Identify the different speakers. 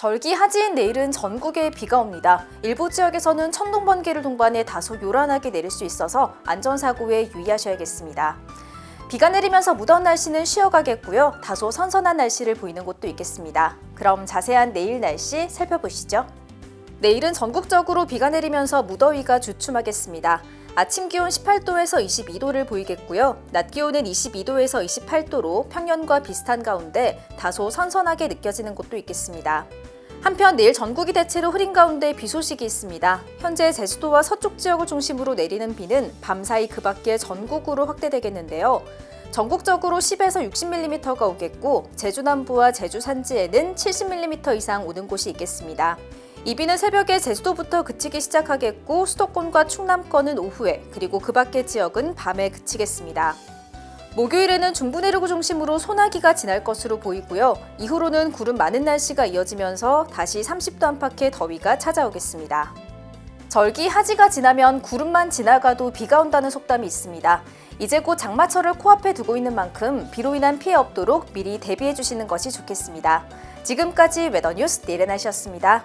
Speaker 1: 절기 하지인 내일은 전국에 비가 옵니다. 일부 지역에서는 천둥 번개를 동반해 다소 요란하게 내릴 수 있어서 안전사고에 유의하셔야겠습니다. 비가 내리면서 무더운 날씨는 쉬어가겠고요. 다소 선선한 날씨를 보이는 곳도 있겠습니다. 그럼 자세한 내일 날씨 살펴보시죠. 내일은 전국적으로 비가 내리면서 무더위가 주춤하겠습니다. 아침 기온 18도에서 22도를 보이겠고요. 낮 기온은 22도에서 28도로 평년과 비슷한 가운데 다소 선선하게 느껴지는 곳도 있겠습니다. 한편 내일 전국이 대체로 흐린 가운데 비 소식이 있습니다. 현재 제주도와 서쪽 지역을 중심으로 내리는 비는 밤사이 그 밖에 전국으로 확대되겠는데요. 전국적으로 10에서 60mm가 오겠고 제주 남부와 제주 산지에는 70mm 이상 오는 곳이 있겠습니다. 이 비는 새벽에 제주도부터 그치기 시작하겠고 수도권과 충남권은 오후에 그리고 그 밖의 지역은 밤에 그치겠습니다. 목요일에는 중부 내륙을 중심으로 소나기가 지날 것으로 보이고요. 이후로는 구름 많은 날씨가 이어지면서 다시 30도 안팎의 더위가 찾아오겠습니다. 절기 하지가 지나면 구름만 지나가도 비가 온다는 속담이 있습니다. 이제 곧 장마철을 코앞에 두고 있는 만큼 비로 인한 피해 없도록 미리 대비해 주시는 것이 좋겠습니다. 지금까지 웨더뉴스 니레나시였습니다.